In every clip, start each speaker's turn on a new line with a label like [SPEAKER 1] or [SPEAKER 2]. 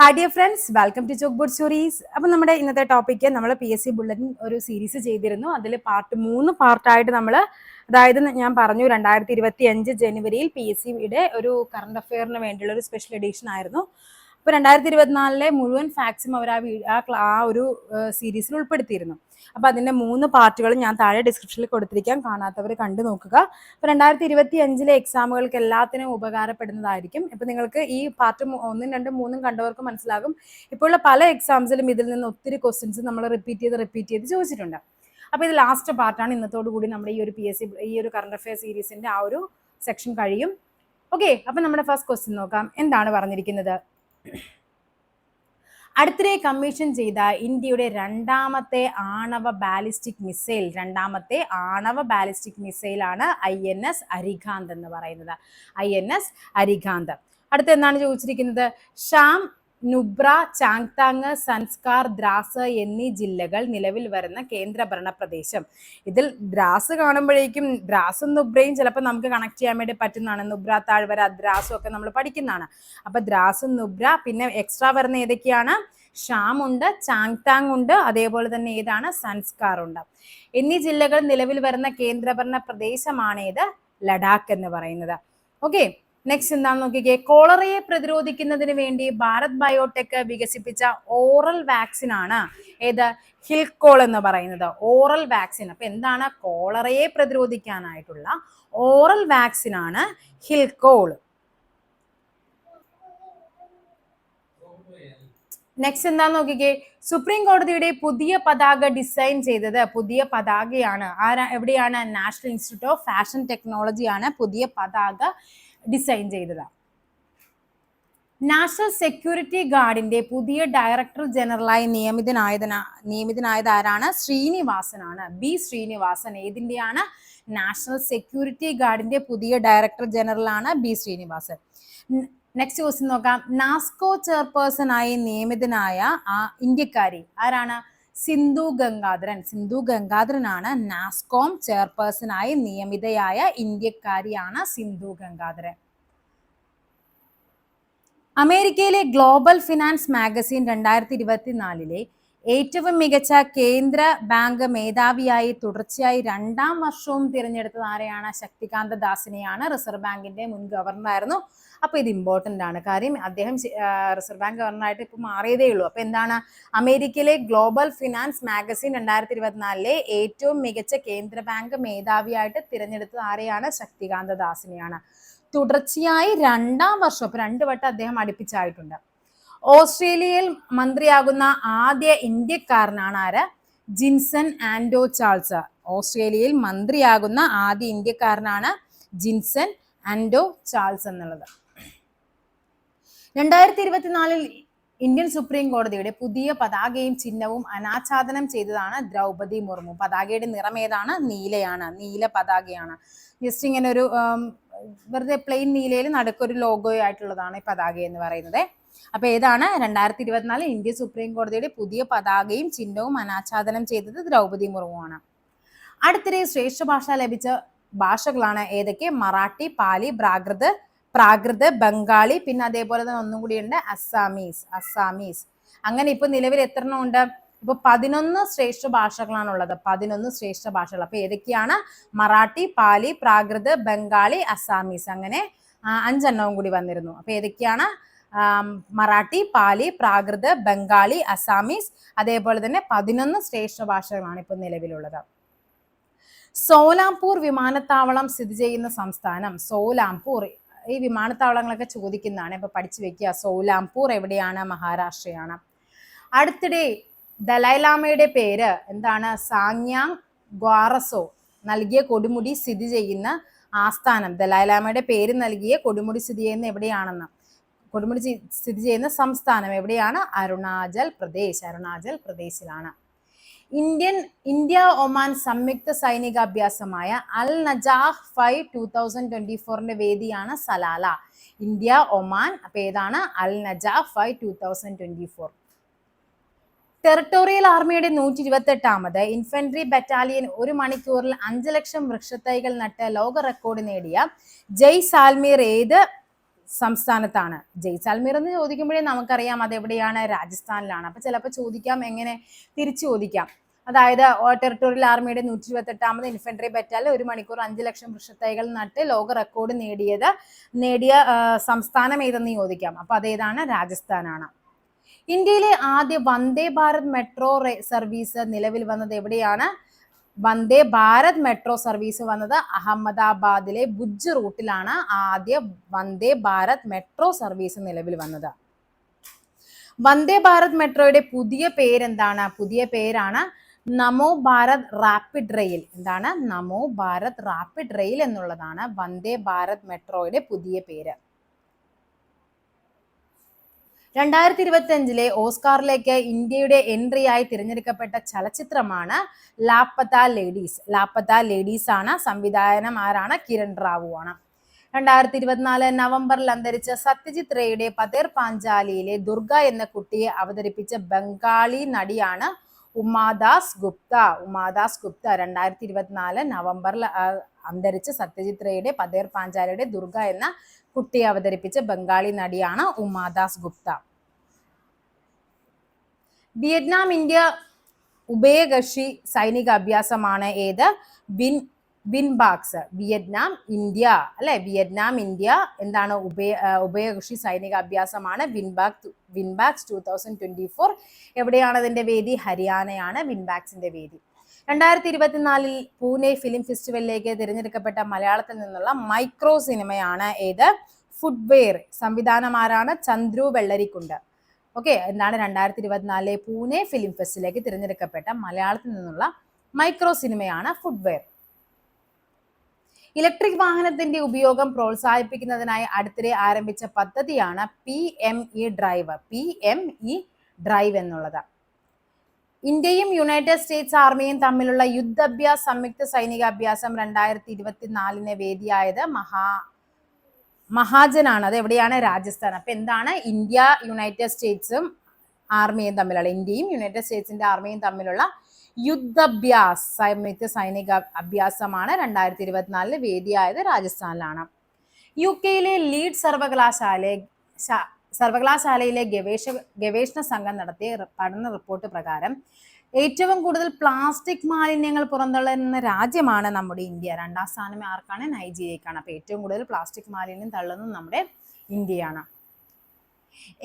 [SPEAKER 1] Hi dear friends welcome to chalk stories അപ്പം നമ്മുടെ ഇന്നത്തെ ടോപ്പിക്ക് നമ്മൾ പി എസ് സി ബുള്ളറ്റിൻ ഒരു സീരീസ് ചെയ്തിരുന്നു. അതിൽ പാർട്ട് മൂന്ന് പാർട്ടായിട്ട് നമ്മൾ അതായത് ഞാൻ പറഞ്ഞു രണ്ടായിരത്തി ഇരുപത്തി അഞ്ച് ജനുവരിയിൽ പി എസ് സിയുടെ ഒരു കറണ്ട് അഫെയറിന് വേണ്ടിയുള്ള ഒരു സ്പെഷ്യൽ എഡിഷൻ ആയിരുന്നു. അപ്പോൾ രണ്ടായിരത്തി ഇരുപത്തിനാലിലെ മുഴുവൻ ഫാക്ട്സും അവർ ആ ആ ആ ഒരു സീരീസിൽ ഉൾപ്പെടുത്തിയിരുന്നു. അപ്പോൾ അതിന്റെ മൂന്ന് പാർട്ടുകൾ ഞാൻ താഴെ ഡിസ്ക്രിപ്ഷനിൽ കൊടുത്തിരിക്കാം. കാണാത്തവർ കണ്ടു നോക്കുക. അപ്പോൾ രണ്ടായിരത്തി ഇരുപത്തി അഞ്ചിലെ എക്സാമുകൾക്ക് എല്ലാത്തിനും ഉപകാരപ്പെടുന്നതായിരിക്കും. ഇപ്പോൾ നിങ്ങൾക്ക് ഈ പാർട്ട് ഒന്നും രണ്ടും മൂന്നും കണ്ടവർക്ക് മനസ്സിലാകും. ഇപ്പോഴുള്ള പല എക്സാംസിലും ഇതിൽ നിന്ന് ഒത്തിരി ക്വസ്റ്റ്യൻസ് നമ്മൾ റിപ്പീറ്റ് ചെയ്ത് റിപ്പീറ്റ് ചെയ്ത് ചോദിച്ചിട്ടുണ്ട്. അപ്പോൾ ഇത് ലാസ്റ്റ് പാർട്ടാണ്. ഇന്നത്തോടു കൂടി നമ്മുടെ ഈ ഒരു പി എസ് സി ഈ ഒരു കറണ്ട് അഫയർ സീരീസിന്റെ ആ ഒരു സെക്ഷൻ കഴിയും. ഓക്കെ അപ്പം നമ്മുടെ ഫസ്റ്റ് ക്വസ്റ്റ്യൻ നോക്കാം. എന്താണ് പറഞ്ഞിരിക്കുന്നത്? അടുത്തിടെ കമ്മീഷൻ ചെയ്ത ഇന്ത്യയുടെ രണ്ടാമത്തെ ആണവ ബാലിസ്റ്റിക് മിസൈൽ രണ്ടാമത്തെ ആണവ ബാലിസ്റ്റിക് മിസൈലാണ് ഐ എൻ എസ് അരികാന്ത് എന്ന് പറയുന്നത്. ഐ എൻ എസ് അരികാന്ത് അടുത്ത എന്താണ് ചോദിച്ചിരിക്കുന്നത്? ഷാം നുബ്ര ചാങ്താങ് സൻസ്കാർ ദ്രാസ് എന്നീ ജില്ലകൾ നിലവിൽ വരുന്ന കേന്ദ്രഭരണ പ്രദേശം ഇതിൽ ദ്രാസ് കാണുമ്പോഴേക്കും ദ്രാസും നുബ്രയും ചിലപ്പോൾ നമുക്ക് കണക്ട് ചെയ്യാൻ വേണ്ടി പറ്റുന്നതാണ്. നുബ്ര താഴ്വര ദ്രാസും ഒക്കെ നമ്മൾ പഠിക്കുന്നതാണ്. അപ്പൊ ദ്രാസും നുബ്ര പിന്നെ എക്സ്ട്രാ വരുന്ന ഏതൊക്കെയാണ്? ഷാം ഉണ്ട് ചാങ്താങ് ഉണ്ട് അതേപോലെ തന്നെ ഏതാണ്? സൻസ്കാർ ഉണ്ട്. എന്നീ ജില്ലകൾ നിലവിൽ വരുന്ന കേന്ദ്രഭരണ പ്രദേശമാണ് ഇത് ലഡാക്ക് എന്ന് പറയുന്നത്. ഓക്കെ? നെക്സ്റ്റ് എന്താണെന്ന് നോക്കിക്കേ. കോളറയെ പ്രതിരോധിക്കുന്നതിന് വേണ്ടി ഭാരത് ബയോടെക് വികസിപ്പിച്ച ഓറൽ വാക്സിൻ ആണ് ഏത്? ഹിൽകോൾ എന്ന് പറയുന്നത്. ഓറൽ വാക്സിൻ അപ്പൊ എന്താണ്? കോളറയെ പ്രതിരോധിക്കാനായിട്ടുള്ള ഓറൽ വാക്സിൻ ആണ് ഹിൽകോൾ നെക്സ്റ്റ് എന്താന്ന് നോക്കിക്കേ. സുപ്രീം കോടതിയുടെ പുതിയ പതാക ഡിസൈൻ ചെയ്തത് പുതിയ പതാകയാണ്. ആരാ എവിടെയാണ്? National Institute of Fashion Technology ആണ് പുതിയ പതാക ഡിസൈൻ ചെയ്തതാണ് നാഷണൽ സെക്യൂരിറ്റി ഗാർഡിന്റെ പുതിയ ഡയറക്ടർ ജനറലായി നിയമിതനായതിന നിയമിതനായത് ആരാണ് ശ്രീനിവാസനാണ്. ബി ശ്രീനിവാസൻ ഏതിന്റെയാണ്? നാഷണൽ സെക്യൂരിറ്റി ഗാർഡിന്റെ പുതിയ ഡയറക്ടർ ജനറലാണ് ബി ശ്രീനിവാസൻ. നെക്സ്റ്റ് ക്വസ്റ്റ്യൻ നോക്കാം. നാസ്കോ ചെയർപേഴ്സൺ ആയി നിയമിതനായ ആ ഇന്ത്യക്കാരി ആരാണ്? സിന്ധു ഗംഗാധരൻ. സിന്ധു ഗംഗാധരനാണ് നാസ്കോം ചെയർപേഴ്സണായി നിയമിതയായ ഇന്ത്യക്കാരിയാണ് സിന്ധു ഗംഗാധരൻ. അമേരിക്കയിലെ ഗ്ലോബൽ ഫിനാൻസ് മാഗസിൻ രണ്ടായിരത്തി ഇരുപത്തിനാലിലെ ഏറ്റവും മികച്ച കേന്ദ്ര ബാങ്ക് മേധാവിയായി തുടർച്ചയായി രണ്ടാം വർഷവും തിരഞ്ഞെടുത്തത് ആരെയാണ്? ശക്തികാന്ത ദാസിനെയാണ് റിസർവ് ബാങ്കിന്റെ മുൻ ഗവർണറായിരുന്നു അപ്പൊ ഇത് ഇമ്പോർട്ടന്റ് ആണ്. കാര്യം അദ്ദേഹം റിസർവ് ബാങ്ക് ഗവർണറായിട്ട് ഇപ്പൊ മാറിയതേ ഉള്ളൂ. അപ്പോൾ എന്താണ്? അമേരിക്കയിലെ ഗ്ലോബൽ ഫിനാൻസ് മാഗസിൻ രണ്ടായിരത്തി ഇരുപത്തിനാലിലെ ഏറ്റവും മികച്ച കേന്ദ്ര ബാങ്ക് മേധാവിയായിട്ട് തിരഞ്ഞെടുത്തത് ആരെയാണ്? ശക്തികാന്ത ദാസിനെയാണ്. തുടർച്ചയായി രണ്ടാം വർഷം ഇപ്പൊ രണ്ടു വട്ടം അദ്ദേഹം അടുപ്പിച്ചായിട്ടുണ്ട്. ഓസ്ട്രേലിയയിൽ മന്ത്രിയാകുന്ന ആദ്യ ഇന്ത്യക്കാരനാണ് ആര്? ജിൻസൺ ആൻഡോ ചാൾസ്. ഓസ്ട്രേലിയയിൽ മന്ത്രിയാകുന്ന ആദ്യ ഇന്ത്യക്കാരനാണ് ജിൻസൺ ആൻഡോ ചാൾസ് എന്നുള്ളത്. രണ്ടായിരത്തി ഇരുപത്തിനാലിൽ ഇന്ത്യൻ സുപ്രീം കോടതിയുടെ പുതിയ പതാകയും ചിഹ്നവും അനാച്ഛാദനം ചെയ്തതാണ് ദ്രൗപതി മുർമു. പതാകയുടെ നിറം ഏതാണ്? നീലയാണ്. നീല പതാകയാണ്. ജസ്റ്റ് ഇങ്ങനെ ഒരു വെറുതെ പ്ലെയിൻ നീലയിൽ നടുക്കൊരു ലോഗോ ആയിട്ടുള്ളതാണ് ഈ പതാക എന്ന് പറയുന്നത്. അപ്പൊ ഏതാണ്? രണ്ടായിരത്തി ഇരുപത്തിനാല് ഇന്ത്യ സുപ്രീം കോടതിയുടെ പുതിയ പതാകയും ചിഹ്നവും അനാച്ഛാദനം ചെയ്തത് ദ്രൗപതി മുർമുവാണ് അടുത്തിടെ ശ്രേഷ്ഠ ഭാഷ ലഭിച്ച ഭാഷകളാണ് ഏതൊക്കെ? മറാഠി പാലി പ്രാകൃത് പ്രാകൃത് ബംഗാളി പിന്നെ അതേപോലെ തന്നെ ഒന്നും കൂടിയുണ്ട് അസ്സാമീസ് അസ്സാമീസ്. അങ്ങനെ ഇപ്പൊ നിലവിൽ എത്ര ഉണ്ട്? ഇപ്പൊ പതിനൊന്ന് ശ്രേഷ്ഠ ഭാഷകളാണ് ഉള്ളത്. പതിനൊന്ന് ശ്രേഷ്ഠ ഭാഷകൾ. അപ്പൊ ഏതൊക്കെയാണ്? മറാഠി പാലി പ്രാകൃത് ബംഗാളി അസ്സാമീസ്. അങ്ങനെ അഞ്ചെണ്ണവും കൂടി വന്നിരുന്നു. അപ്പൊ ഏതൊക്കെയാണ്? മറാഠി പാലി പ്രാകൃത് ബംഗാളി അസാമീസ് അതേപോലെ തന്നെ പതിനൊന്ന് ശ്രേഷ്ഠ ഭാഷകളാണ് ഇപ്പൊ നിലവിലുള്ളത്. സോലാംപൂർ വിമാനത്താവളം സ്ഥിതി ചെയ്യുന്ന സംസ്ഥാനം സോലാംപൂർ. ഈ വിമാനത്താവളങ്ങളൊക്കെ ചോദിക്കുന്നതാണ്. ഇപ്പൊ പഠിച്ചു വെക്കുക. സോലാംപൂർ എവിടെയാണ്? മഹാരാഷ്ട്രയാണ്. അടുത്തിടെ ദലൈലാമയുടെ പേര് എന്താണ്? സാങ്യാങ് ഗ്വാറസോ നൽകിയ കൊടുമുടി സ്ഥിതി ചെയ്യുന്ന ആസ്ഥാനം. ദലൈലാമയുടെ പേര് നൽകിയ കൊടുമുടി സ്ഥിതി ചെയ്യുന്ന എവിടെയാണെന്ന്? കൊടുമുടി സ്ഥിതി ചെയ്യുന്ന സംസ്ഥാനം എവിടെയാണ്? അരുണാചൽ പ്രദേശ്. അരുണാചൽ പ്രദേശിലാണ്. ഇന്ത്യൻ ഇന്ത്യ ഒമാൻ സംയുക്ത സൈനികാഭ്യാസമായ Al Najah five two thousand twenty ഫോറിന്റെ വേദിയാണ് സലാല. ഇന്ത്യ ഒമാൻ അപ്പൊ ഏതാണ്? Al Najah five two thousand twenty four. Territorial ആർമിയുടെ നൂറ്റി ഇരുപത്തി എട്ടാമത് ഇൻഫൻട്രി ബറ്റാലിയൻ ഒരു മണിക്കൂറിൽ അഞ്ച് ലക്ഷം വൃക്ഷത്തൈകൾ നട്ട് ലോക റെക്കോർഡ് നേടിയ ജയ് സാൽമീർ ഏത് സംസ്ഥാനത്താണ്? ജയ്സാൽമീർ എന്ന് ചോദിക്കുമ്പോഴേ നമുക്കറിയാം അതെവിടെയാണ്? രാജസ്ഥാനിലാണ്. അപ്പൊ ചിലപ്പോൾ ചോദിക്കാം എങ്ങനെ? തിരിച്ചു ചോദിക്കാം. അതായത് ടെറിട്ടോറിയൽ ആർമിയുടെ നൂറ്റി ഇരുപത്തെട്ടാമത് ഇൻഫെൻട്രി ബറ്റാലിയൻ ഒരു മണിക്കൂർ അഞ്ച് ലക്ഷം വൃക്ഷത്തൈകൾ നട്ട് ലോക റെക്കോർഡ് നേടിയത് നേടിയ സംസ്ഥാനം ഏതെന്ന് ചോദിക്കാം. അപ്പൊ അതേതാണ് രാജസ്ഥാനാണ്. ഇന്ത്യയിലെ ആദ്യ വന്ദേ ഭാരത് മെട്രോ സർവീസ് നിലവിൽ വന്നത് എവിടെയാണ്? വന്ദേ ഭാരത് മെട്രോ സർവീസ് വന്നത് അഹമ്മദാബാദിലെ ബുജ് റൂട്ടിലാണ് ആദ്യ വന്ദേ ഭാരത് മെട്രോ സർവീസ് നിലവിൽ വന്നത്. വന്ദേ ഭാരത് മെട്രോയുടെ പുതിയ പേരെന്താണ്? പുതിയ പേരാണ് നമോ ഭാരത് റാപ്പിഡ് റെയിൽ. എന്താണ്? നമോ ഭാരത് റാപ്പിഡ് റെയിൽ എന്നുള്ളതാണ് വന്ദേ ഭാരത് മെട്രോയുടെ പുതിയ പേര്. രണ്ടായിരത്തി ഇരുപത്തി അഞ്ചിലെ ഓസ്കാറിലേക്ക് ഇന്ത്യയുടെ എൻട്രി ആയി തിരഞ്ഞെടുക്കപ്പെട്ട ചലച്ചിത്രമാണ് ലാപ്പത്ത ലേഡീസ്. ലാപ്പത്ത ലേഡീസ് ആണ്. സംവിധാനം ആരാണ്? കിരൺ റാവു ആണ്. രണ്ടായിരത്തി ഇരുപത്തിനാല് നവംബറിൽ അന്തരിച്ച സത്യജിത് റേയുടെ പതേർ പാഞ്ചാലിയിലെ ദുർഗ എന്ന കുട്ടിയെ അവതരിപ്പിച്ച ബംഗാളി നടിയാണ് ഉമാദാസ് ഗുപ്ത. ഉമാദാസ് ഗുപ്ത രണ്ടായിരത്തി ഇരുപത്തിനാല് നവംബറിൽ അന്തരിച്ച സത്യജിത് റേയുടെ പതേർ പാഞ്ചാലയുടെ ദുർഗ എന്ന കുട്ടിയെ അവതരിപ്പിച്ച ബംഗാളി നടിയാണ് ഉമാദാസ് ഗുപ്ത. വിയറ്റ്നാം ഇന്ത്യ ഉഭയകക്ഷി സൈനിക അഭ്യാസമാണ് ഏത്? വിൻ വിൻബാക്സ് വിയറ്റ്നാം ഇന്ത്യ അല്ലെ? വിയറ്റ്നാം ഇന്ത്യ എന്താണ് ഉഭയ ഉഭയകൃഷി സൈനിക അഭ്യാസമാണ്. വിൻബാക് Vinbax two thousand twenty four എവിടെയാണ് അതിന്റെ വേദി? ഹരിയാനയാണ് വിൻബാക്സിന്റെ വേദി. രണ്ടായിരത്തി ഇരുപത്തിനാലിൽ പൂനെ ഫിലിം ഫെസ്റ്റിവലിലേക്ക് തിരഞ്ഞെടുക്കപ്പെട്ട മലയാളത്തിൽ നിന്നുള്ള മൈക്രോ സിനിമയാണ് ഏത്? ഫുഡ്വെയർ സംവിധാനമാരാണ് ചന്ദ്രു വെള്ളരിക്കുണ്ട്. ഓക്കെ എന്താണ് രണ്ടായിരത്തി ഇരുപത്തിനാലിലെ പൂനെ ഫിലിം ഫെസ്റ്റിലേക്ക് തിരഞ്ഞെടുക്കപ്പെട്ട മലയാളത്തിൽ നിന്നുള്ള മൈക്രോ സിനിമയാണ് ഫുട്വെയർ ഇലക്ട്രിക് വാഹനത്തിന്റെ ഉപയോഗം പ്രോത്സാഹിപ്പിക്കുന്നതിനായി അടുത്തിടെ ആരംഭിച്ച പദ്ധതിയാണ് P M E drive P M E drive എന്നുള്ളത്. ഇന്ത്യയും യുണൈറ്റഡ് സ്റ്റേറ്റ്സ് ആർമിയും തമ്മിലുള്ള യുദ്ധാഭ്യാസ സംയുക്ത സൈനികാഭ്യാസം രണ്ടായിരത്തി ഇരുപത്തിനാലിന് വേദിയായത് മഹാ മഹാജനാണ്. അത് എവിടെയാണ്? രാജസ്ഥാൻ. അപ്പൊ എന്താണ്? ഇന്ത്യ യുണൈറ്റഡ് സ്റ്റേറ്റ്സും ആർമിയും തമ്മിലുള്ള ഇന്ത്യയും യുണൈറ്റഡ് സ്റ്റേറ്റ്സിന്റെ ആർമിയും തമ്മിലുള്ള യുദ്ധാഭ്യാസ് സംയുക്ത സൈനിക അഭ്യാസമാണ് രണ്ടായിരത്തി ഇരുപത്തിനാലിൽ വേദിയായത് രാജസ്ഥാനിലാണ്. യു കെയിലെ ലീഡ് സർവകലാശാല സർവകലാശാലയിലെ ഗവേഷ ഗവേഷണ സംഘം നടത്തിയ പഠന റിപ്പോർട്ട് പ്രകാരം ഏറ്റവും കൂടുതൽ പ്ലാസ്റ്റിക് മാലിന്യങ്ങൾ പുറന്തള്ളുന്ന രാജ്യമാണ് നമ്മുടെ ഇന്ത്യ. രണ്ടാം സ്ഥാനം ആർക്കാണ്? നൈജീരിയക്കാണ്. അപ്പൊ ഏറ്റവും കൂടുതൽ പ്ലാസ്റ്റിക് മാലിന്യം തള്ളുന്നത് നമ്മുടെ ഇന്ത്യയാണ്.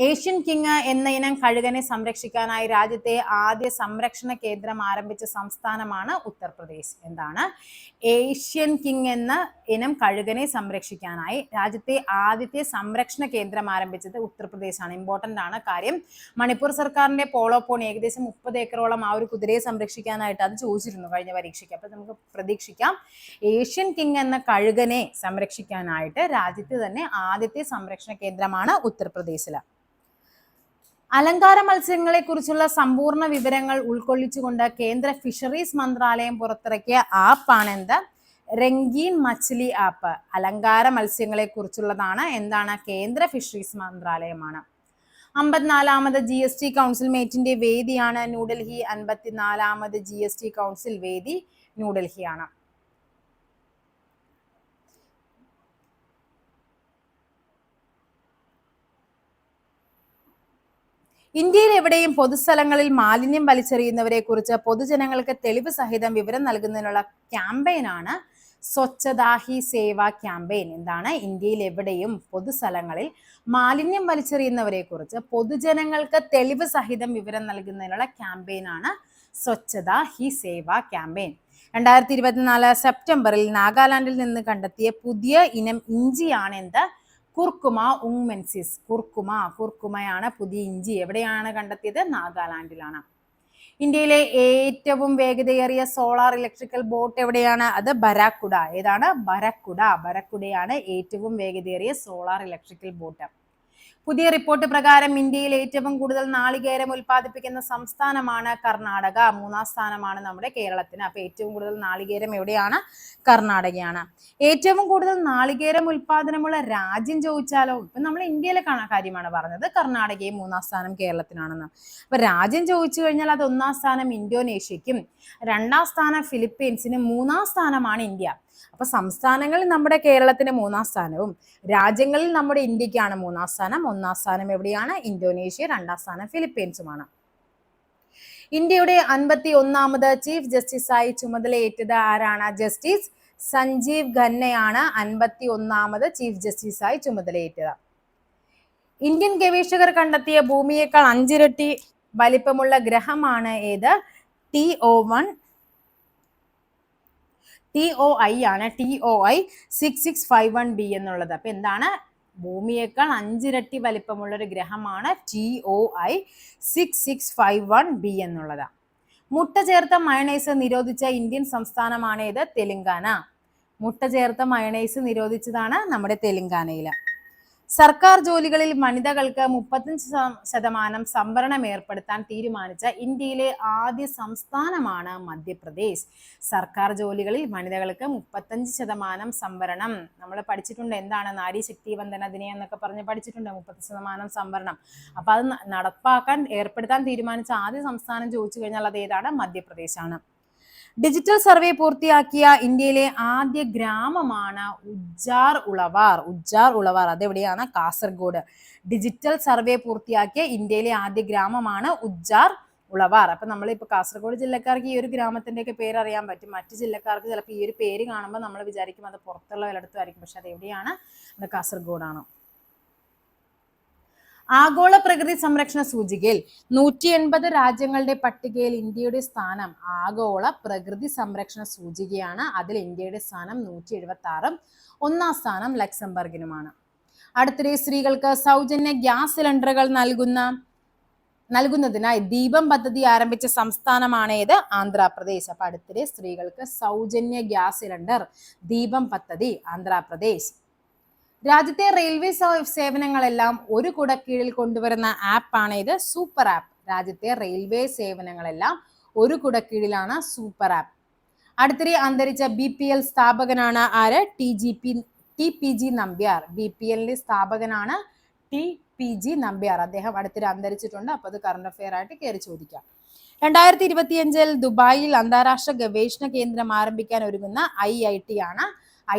[SPEAKER 1] ഏഷ്യൻ കിങ് എന്ന ഇനം കഴുകനെ സംരക്ഷിക്കാനായി രാജ്യത്തെ ആദ്യ സംരക്ഷണ കേന്ദ്രം ആരംഭിച്ച സംസ്ഥാനമാണ് ഉത്തർപ്രദേശ്. എന്താണ്? ഏഷ്യൻ കിങ് എന്ന ഇനം കഴുകനെ സംരക്ഷിക്കാനായി രാജ്യത്തെ ആദ്യത്തെ സംരക്ഷണ കേന്ദ്രം ആരംഭിച്ചത് ഉത്തർപ്രദേശാണ്. ഇമ്പോർട്ടന്റ് ആണ് കാര്യം. മണിപ്പൂർ സർക്കാരിന്റെ പോളോ പോണി ഏകദേശം മുപ്പത് ഏക്കറോളം ആ ഒരു കുതിരയെ സംരക്ഷിക്കാനായിട്ട് അത് ചോദിച്ചിരുന്നു കഴിഞ്ഞ പരീക്ഷയ്ക്ക്. അപ്പോൾ നമുക്ക് പ്രതീക്ഷിക്കാം. ഏഷ്യൻ കിങ് എന്ന കഴുകനെ സംരക്ഷിക്കാനായിട്ട് രാജ്യത്തെ തന്നെ ആദ്യത്തെ സംരക്ഷണ കേന്ദ്രമാണ് ഉത്തർപ്രദേശിൽ അലങ്കാര മത്സ്യങ്ങളെ കുറിച്ചുള്ള സമ്പൂർണ വിവരങ്ങൾ ഉൾക്കൊള്ളിച്ചുകൊണ്ട് കേന്ദ്ര ഫിഷറീസ് മന്ത്രാലയം പുറത്തിറക്കിയ ആപ്പാണ് എന്ത്? രംഗീൻ മച്ച്ലി ആപ്പ്. അലങ്കാര മത്സ്യങ്ങളെ കുറിച്ചുള്ളതാണ് എന്താണ് കേന്ദ്ര ഫിഷറീസ് മന്ത്രാലയമാണ്. അമ്പത്തിനാലാമത് ജി എസ് ടി കൗൺസിൽ മേറ്റിന്റെ വേദിയാണ് ന്യൂഡൽഹി. അൻപത്തിനാലാമത് ജി എസ് ടി കൗൺസിൽ വേദി ന്യൂഡൽഹിയാണ്. ഇന്ത്യയിൽ എവിടെയും പൊതുസ്ഥലങ്ങളിൽ മാലിന്യം വലിച്ചെറിയുന്നവരെ കുറിച്ച് പൊതുജനങ്ങൾക്ക് തെളിവ് സഹിതം വിവരം നൽകുന്നതിനുള്ള ക്യാമ്പയിനാണ് സ്വച്ഛതാ ഹി സേവ ക്യാമ്പയിൻ എന്താണ്? ഇന്ത്യയിൽ എവിടെയും പൊതുസ്ഥലങ്ങളിൽ മാലിന്യം വലിച്ചെറിയുന്നവരെ കുറിച്ച് പൊതുജനങ്ങൾക്ക് തെളിവ് സഹിതം വിവരം നൽകുന്നതിനുള്ള ക്യാമ്പയിനാണ് സ്വച്ഛതാ ഹി സേവ ക്യാമ്പയിൻ രണ്ടായിരത്തി ഇരുപത്തിനാല് സെപ്റ്റംബറിൽ നാഗാലാൻഡിൽ നിന്ന് കണ്ടെത്തിയ പുതിയ ഇനം ഇഞ്ചിയാണ് എന്ത് കുർക്കുമ ഉങ്മെൻസിസ്. കുർക്കുമ കുർക്കുമയാണ് പുതിയ ഇഞ്ചി. എവിടെയാണ് കണ്ടെത്തിയത്? നാഗാലാൻഡിലാണ്. ഇന്ത്യയിലെ ഏറ്റവും വേഗതയേറിയ സോളാർ ഇലക്ട്രിക്കൽ ബോട്ട് എവിടെയാണ്? അത് ബരാക്കുഡ. ഏതാണ്? ബരക്കുഡ. ബരക്കുഡയാണ് ഏറ്റവും വേഗതയേറിയ സോളാർ ഇലക്ട്രിക്കൽ ബോട്ട്. പുതിയ റിപ്പോർട്ട് പ്രകാരം ഇന്ത്യയിൽ ഏറ്റവും കൂടുതൽ നാളികേരം ഉൽപ്പാദിപ്പിക്കുന്ന സംസ്ഥാനമാണ് കർണാടക. മൂന്നാം സ്ഥാനമാണ് നമ്മുടെ കേരളത്തിന്. അപ്പൊ ഏറ്റവും കൂടുതൽ നാളികേരം എവിടെയാണ്? കർണാടകയാണ്. ഏറ്റവും കൂടുതൽ നാളികേരം ഉൽപാദനമുള്ള രാജ്യം ചോദിച്ചാലോ? ഇപ്പൊ നമ്മൾ ഇന്ത്യയിലെ കാര്യമാണ് പറഞ്ഞത്. കർണാടകയെ മൂന്നാം സ്ഥാനം കേരളത്തിനാണെന്ന്. അപ്പൊ രാജ്യം ചോദിച്ചു കഴിഞ്ഞാൽ അത് ഒന്നാം സ്ഥാനം ഇന്തോനേഷ്യക്കും രണ്ടാം സ്ഥാനം ഫിലിപ്പീൻസിനും മൂന്നാം സ്ഥാനമാണ് ഇന്ത്യ. അപ്പൊ സംസ്ഥാനങ്ങളിൽ നമ്മുടെ കേരളത്തിന് മൂന്നാം സ്ഥാനവും രാജ്യങ്ങളിൽ നമ്മുടെ ഇന്ത്യക്കാണ് മൂന്നാം സ്ഥാനം. ഒന്നാം സ്ഥാനം എവിടെയാണ്? ഇന്തോനേഷ്യ രണ്ടാം സ്ഥാനം ഫിലിപ്പീൻസുമാണ്. ഇന്ത്യയുടെ അൻപത്തി ഒന്നാമത് ചീഫ് ജസ്റ്റിസായി ചുമതലയേറ്റത് ആരാണ്? ജസ്റ്റിസ് സഞ്ജീവ് ഖന്നയാണ് അൻപത്തി ഒന്നാമത് ചീഫ് ജസ്റ്റിസായി ചുമതലയേറ്റത്. ഇന്ത്യൻ ഗവേഷകർ കണ്ടെത്തിയ ഭൂമിയേക്കാൾ അഞ്ചിരട്ടി വലിപ്പമുള്ള ഗ്രഹമാണ് ഏത്? T O one T O I ആണ് T O I six six five one B എന്നുള്ളത്. അപ്പൊ എന്താണ്? ഭൂമിയേക്കാൾ അഞ്ചിരട്ടി വലിപ്പമുള്ള ഒരു ഗ്രഹമാണ് T O I six six five one B എന്നുള്ളത്. മുട്ട ചേർത്ത മയണൈസ് നിരോധിച്ച ഇന്ത്യൻ സംസ്ഥാനമാണ് ഏത് തെലുങ്കാന. മുട്ട ചേർത്ത മയണൈസ് നിരോധിച്ചതാണ് നമ്മുടെ തെലുങ്കാനയിൽ സർക്കാർ ജോലികളിൽ വനിതകൾക്ക് മുപ്പത്തഞ്ച് ശത- ശതമാനം സംവരണം ഏർപ്പെടുത്താൻ തീരുമാനിച്ച ഇന്ത്യയിലെ ആദ്യ സംസ്ഥാനമാണ് മധ്യപ്രദേശ്. സർക്കാർ ജോലികളിൽ വനിതകൾക്ക് മുപ്പത്തഞ്ച് ശതമാനം സംവരണം. നമ്മൾ പഠിച്ചിട്ടുണ്ട് എന്താണ് നാരി ശക്തി വന്ദന ദിനം എന്നൊക്കെ പറഞ്ഞ് പഠിച്ചിട്ടുണ്ട് മുപ്പത്തി ശതമാനം സംവരണം. അപ്പൊ അത് നടപ്പാക്കാൻ ഏർപ്പെടുത്താൻ തീരുമാനിച്ച ആദ്യ സംസ്ഥാനം ചോദിച്ചു കഴിഞ്ഞാൽ അത് ഏതാണ്? മധ്യപ്രദേശാണ്. ഡിജിറ്റൽ സർവേ പൂർത്തിയാക്കിയ ഇന്ത്യയിലെ ആദ്യ ഗ്രാമമാണ് ഉജ്ജാർ ഉളവാർ. ഉജ്ജാർ ഉളവാർ അതെവിടെയാണ്? കാസർഗോഡ്. ഡിജിറ്റൽ സർവേ പൂർത്തിയാക്കിയ ഇന്ത്യയിലെ ആദ്യ ഗ്രാമമാണ് ഉജ്ജാർ ഉളവാർ. അപ്പൊ നമ്മൾ ഇപ്പൊ കാസർഗോഡ് ജില്ലക്കാർക്ക് ഈ ഒരു ഗ്രാമത്തിന്റെ ഒക്കെ പേര് അറിയാൻ പറ്റും. മറ്റു ജില്ലക്കാർക്ക് ചിലപ്പോൾ ഈ ഒരു പേര് കാണുമ്പോൾ നമ്മൾ വിചാരിക്കും അത് പുറത്തുള്ള വല്ലയിടത്തുമായിരിക്കും പക്ഷെ അത് എവിടെയാണ് അത് കാസർഗോഡാണ്. ആഗോള പ്രകൃതി സംരക്ഷണ സൂചികയിൽ നൂറ്റി എൺപത് രാജ്യങ്ങളുടെ പട്ടികയിൽ ഇന്ത്യയുടെ സ്ഥാനം ആഗോള പ്രകൃതി സംരക്ഷണ സൂചികയാണ്. അതിൽ ഇന്ത്യയുടെ സ്ഥാനം നൂറ്റി എഴുപത്തി ആറും ഒന്നാം സ്ഥാനം ലക്സംബർഗിനുമാണ്. അടുത്തിടെ സ്ത്രീകൾക്ക് സൗജന്യ ഗ്യാസ് സിലിണ്ടറുകൾ നൽകുന്ന നൽകുന്നതിനായി ദീപം പദ്ധതി ആരംഭിച്ച സംസ്ഥാനമാണ് ആന്ധ്രാപ്രദേശ്. അപ്പൊ അടുത്തിടെ സ്ത്രീകൾക്ക് സൗജന്യ ഗ്യാസ് സിലിണ്ടർ ദീപം പദ്ധതി ആന്ധ്രാപ്രദേശ്. രാജ്യത്തെ റെയിൽവേ സേവനങ്ങളെല്ലാം ഒരു കുടക്കീഴിൽ കൊണ്ടുവരുന്ന ആപ്പാണ് ഇത്. സൂപ്പർ ആപ്പ് രാജ്യത്തെ റെയിൽവേ സേവനങ്ങളെല്ലാം ഒരു കുടക്കീഴിലാണ് സൂപ്പർ ആപ്പ് അടുത്തിടെ അന്തരിച്ച ബി പി എൽ സ്ഥാപകനാണ് ആര്? T G P T P G Nambiar. B P എല്ലിന്റെ സ്ഥാപകനാണ് ടി പി ജി നമ്പ്യാർ. അദ്ദേഹം അടുത്തിടെ അന്തരിച്ചിട്ടുണ്ട്. അപ്പൊ അത് കറണ്ട് അഫെയർ ആയിട്ട് കയറി ചോദിക്കാം. രണ്ടായിരത്തി ഇരുപത്തിയഞ്ചിൽ ദുബായിൽ അന്താരാഷ്ട്ര ഗവേഷണ കേന്ദ്രം ആരംഭിക്കാൻ ഒരുങ്ങുന്ന ഐ ഐ ടി ആണ്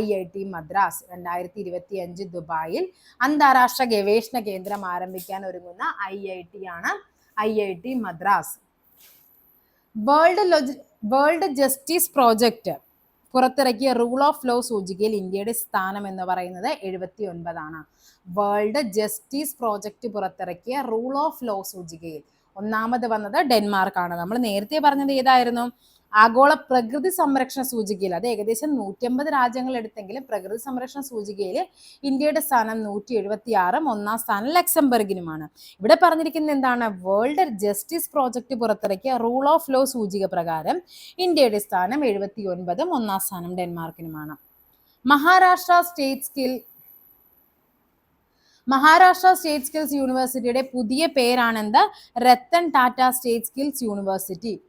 [SPEAKER 1] ഐ ഐ ടി മദ്രാസ് രണ്ടായിരത്തി ഇരുപത്തി അഞ്ച് ദുബായിൽ അന്താരാഷ്ട്ര ഗവേഷണ കേന്ദ്രം ആരംഭിക്കാൻ ഒരുങ്ങുന്ന ഐ ഐ ടി ആണ് I I T Madras. World world justice project പുറത്തിറക്കിയ റൂൾ ഓഫ് ലോ സൂചികയിൽ ഇന്ത്യയുടെ സ്ഥാനം എന്ന് പറയുന്നത് എഴുപത്തി ഒൻപതാണ് വേൾഡ് ജസ്റ്റിസ് പ്രോജക്റ്റ് പുറത്തിറക്കിയ റൂൾ ഓഫ് ലോ സൂചികയിൽ ഒന്നാമത് വന്നത് ഡെൻമാർക്കാണ്. നമ്മൾ നേരത്തെ പറഞ്ഞത് ഏതായിരുന്നു? ആഗോള പ്രകൃതി സംരക്ഷണ സൂചികയിൽ അത് ഏകദേശം നൂറ്റമ്പത് രാജ്യങ്ങൾ എടുത്തെങ്കിലും പ്രകൃതി സംരക്ഷണ സൂചികയിൽ ഇന്ത്യയുടെ സ്ഥാനം നൂറ്റി എഴുപത്തി ആറും ഒന്നാം സ്ഥാനം ലക്സംബർഗിനുമാണ്. ഇവിടെ പറഞ്ഞിരിക്കുന്ന എന്താണ്? വേൾഡ് ജസ്റ്റിസ് പ്രോജക്റ്റ് പുറത്തിറക്കിയ റൂൾ ഓഫ് ലോ സൂചിക പ്രകാരം ഇന്ത്യയുടെ സ്ഥാനം എഴുപത്തി ഒൻപതും ഒന്നാം സ്ഥാനം ഡെൻമാർക്കിനുമാണ്. Maharashtra state skill Maharashtra state skills യൂണിവേഴ്സിറ്റിയുടെ പുതിയ പേരാണെന്ത്? Ratan Tata state skills university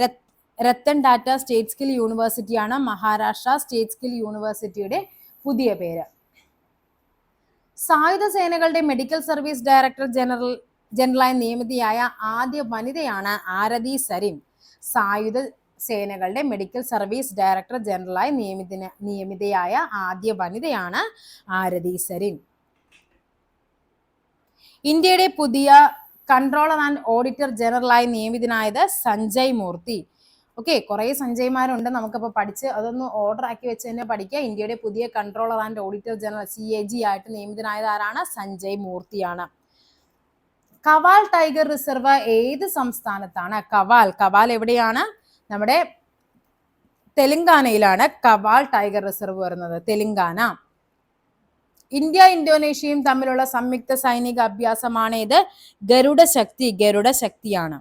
[SPEAKER 1] രത്- Ratan Tata state skill യൂണിവേഴ്സിറ്റിയാണ് മഹാരാഷ്ട്ര സ്റ്റേറ്റ് സ്കിൽ യൂണിവേഴ്സിറ്റിയുടെ പുതിയ പേര്. സായുധ സേനകളുടെ മെഡിക്കൽ സർവീസ് ഡയറക്ടർ ജനറൽ ജനറലായി നിയമിതയായ ആദ്യ വനിതയാണ് ആരതി സരിൻ. സായുധ സേനകളുടെ മെഡിക്കൽ സർവീസ് ഡയറക്ടർ ജനറലായി നിയമിത നിയമിതയായ ആദ്യ വനിതയാണ് ആരതി സരിൻ. ഇന്ത്യയുടെ പുതിയ കൺട്രോളർ ആൻഡ് ഓഡിറ്റർ ജനറലായി നിയമിതനായത് സഞ്ജയ് മൂർത്തി. ഓക്കെ കുറെ സഞ്ജയ്മാരുണ്ട്. നമുക്കപ്പോൾ പഠിച്ച് അതൊന്ന് ഓർഡർ ആക്കി വെച്ച് തന്നെ പഠിക്കുക ഇന്ത്യയുടെ പുതിയ controller and auditor general C A G ആയിട്ട് നിയമിതനായത് ആരാണ്? സഞ്ജയ് മൂർത്തിയാണ്. കവാൽ ടൈഗർ റിസർവ് ഏത് സംസ്ഥാനത്താണ്? കവാൽ. കവാൽ എവിടെയാണ്? നമ്മുടെ തെലങ്കാനയിലാണ് കവാൽ ടൈഗർ റിസർവ് വരുന്നത്. തെലങ്കാന. ഇന്ത്യ ഇന്തോനേഷ്യയും തമ്മിലുള്ള സംയുക്ത സൈനിക അഭ്യാസമാണ് ഇത് ഗരുഡ ശക്തി ഗരുഡ ശക്തിയാണ്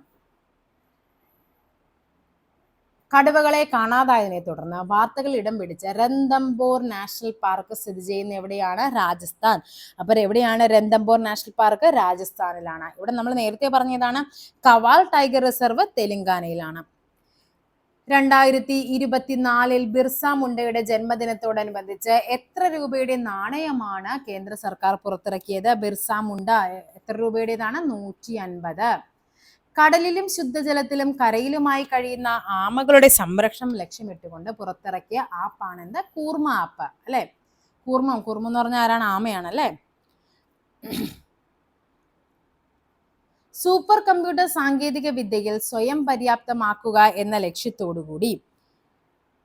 [SPEAKER 1] കടുവകളെ കാണാതായതിനെ തുടർന്ന് വാർത്തകൾ ഇടം പിടിച്ച രന്തംബോർ നാഷണൽ പാർക്ക് സ്ഥിതി ചെയ്യുന്ന എവിടെയാണ് രാജസ്ഥാൻ. അപ്പോൾ എവിടെയാണ് രന്തംബോർ നാഷണൽ പാർക്ക്? രാജസ്ഥാനിലാണ്. ഇവിടെ നമ്മൾ നേരത്തെ പറഞ്ഞതാണ് കവാൽ ടൈഗർ റിസർവ് തെലങ്കാനയിലാണ്. രണ്ടായിരത്തി ഇരുപത്തിനാലിൽ ബിർസ മുണ്ടയുടെ ജന്മദിനത്തോടനുബന്ധിച്ച് എത്ര രൂപയുടെ നാണയമാണ് കേന്ദ്ര സർക്കാർ പുറത്തിറക്കിയത്? ബിർസ മുണ്ട എത്ര രൂപയുടേതാണ്? നൂറ്റി അൻപത് കടലിലും ശുദ്ധജലത്തിലും കരയിലുമായി കഴിയുന്ന ആമകളുടെ സംരക്ഷണം ലക്ഷ്യമിട്ടുകൊണ്ട് പുറത്തിറക്കിയ ആപ്പാണ് എന്ത്? കൂർമ ആപ്പ് അല്ലെ? കൂർമ്മം കൂർമ്മം എന്ന് പറഞ്ഞാൽ ആരാണ്? ആമയാണ് അല്ലേ? സൂപ്പർ കമ്പ്യൂട്ടർ സാങ്കേതിക വിദ്യയിൽ സ്വയം പര്യാപ്തമാക്കുക എന്ന ലക്ഷ്യത്തോടുകൂടി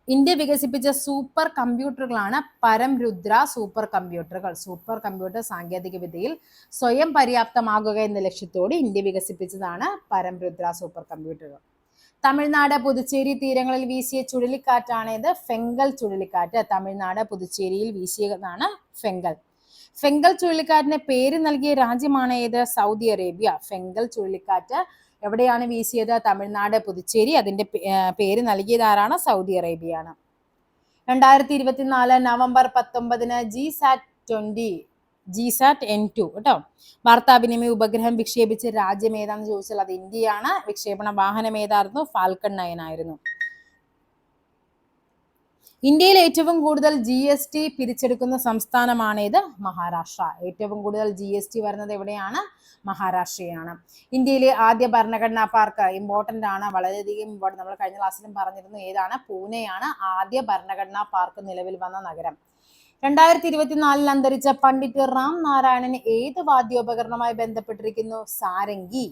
[SPEAKER 1] ഇന്ത്യ വികസിപ്പിച്ച സൂപ്പർ കമ്പ്യൂട്ടറുകളാണ് പരംരുദ്ര സൂപ്പർ കമ്പ്യൂട്ടറുകൾ. സൂപ്പർ കമ്പ്യൂട്ടർ സാങ്കേതിക വിദ്യയിൽ സ്വയം പര്യാപ്തമാകുക എന്ന ലക്ഷ്യത്തോടെ ഇന്ത്യ വികസിപ്പിച്ചതാണ് പരംരുദ്ര സൂപ്പർ കമ്പ്യൂട്ടറുകൾ. തമിഴ്നാട് പുതുച്ചേരി തീരങ്ങളിൽ വീശിയ ചുഴലിക്കാറ്റാണ് ഇത്. ഫെങ്കൽ ചുഴലിക്കാറ്റ് തമിഴ്നാട് പുതുച്ചേരിയിൽ വീശിയതാണ് ഫെങ്കൽ. ഫെങ്കൽ ചുഴലിക്കാറ്റിന് പേര് നൽകിയ രാജ്യമാണ് ഏത്? Saudi Arabia. ഫെങ്കൽ ചുഴലിക്കാറ്റ് എവിടെയാണ് വീശിയത്? തമിഴ്നാട് പുതുച്ചേരി. അതിന്റെ പേര് നൽകിയത് ആരാണ്? സൗദി അറേബ്യയാണ്. രണ്ടായിരത്തി ഇരുപത്തിനാല് നവംബർ പത്തൊമ്പതിന് G sat twenty G sat N two കേട്ടോ. വാർത്താവിനിമയ ഉപഗ്രഹം വിക്ഷേപിച്ച രാജ്യം ഏതാണെന്ന് ചോദിച്ചാൽ അത് ഇന്ത്യയാണ്. വിക്ഷേപണ വാഹനം ഏതായിരുന്നു? ഫാൽക്കൺ നയൻ ആയിരുന്നു ഇന്ത്യയിൽ ഏറ്റവും കൂടുതൽ ജി എസ് ടി പിരിച്ചെടുക്കുന്ന സംസ്ഥാനമാണ് ഇത് മഹാരാഷ്ട്ര. ഏറ്റവും കൂടുതൽ ജി എസ് ടി വരുന്നത് എവിടെയാണ്? മഹാരാഷ്ട്രയാണ്. ഇന്ത്യയിലെ ആദ്യ ഭരണഘടനാ പാർക്ക് ഇമ്പോർട്ടന്റ് ആണ്. വളരെയധികം ഇമ്പോർട്ടന്റ് നമ്മൾ കഴിഞ്ഞ ക്ലാസ്സിലും പറഞ്ഞിരുന്നു ഏതാണ്? പൂനെയാണ് ആദ്യ ഭരണഘടനാ പാർക്ക് നിലവിൽ വന്ന നഗരം. രണ്ടായിരത്തി ഇരുപത്തിനാലിൽ അന്തരിച്ച പണ്ഡിറ്റ് റാം നാരായണൻ ഏത് വാദ്യോപകരണവുമായി ബന്ധപ്പെട്ടിരിക്കുന്നു? സാരംഗി.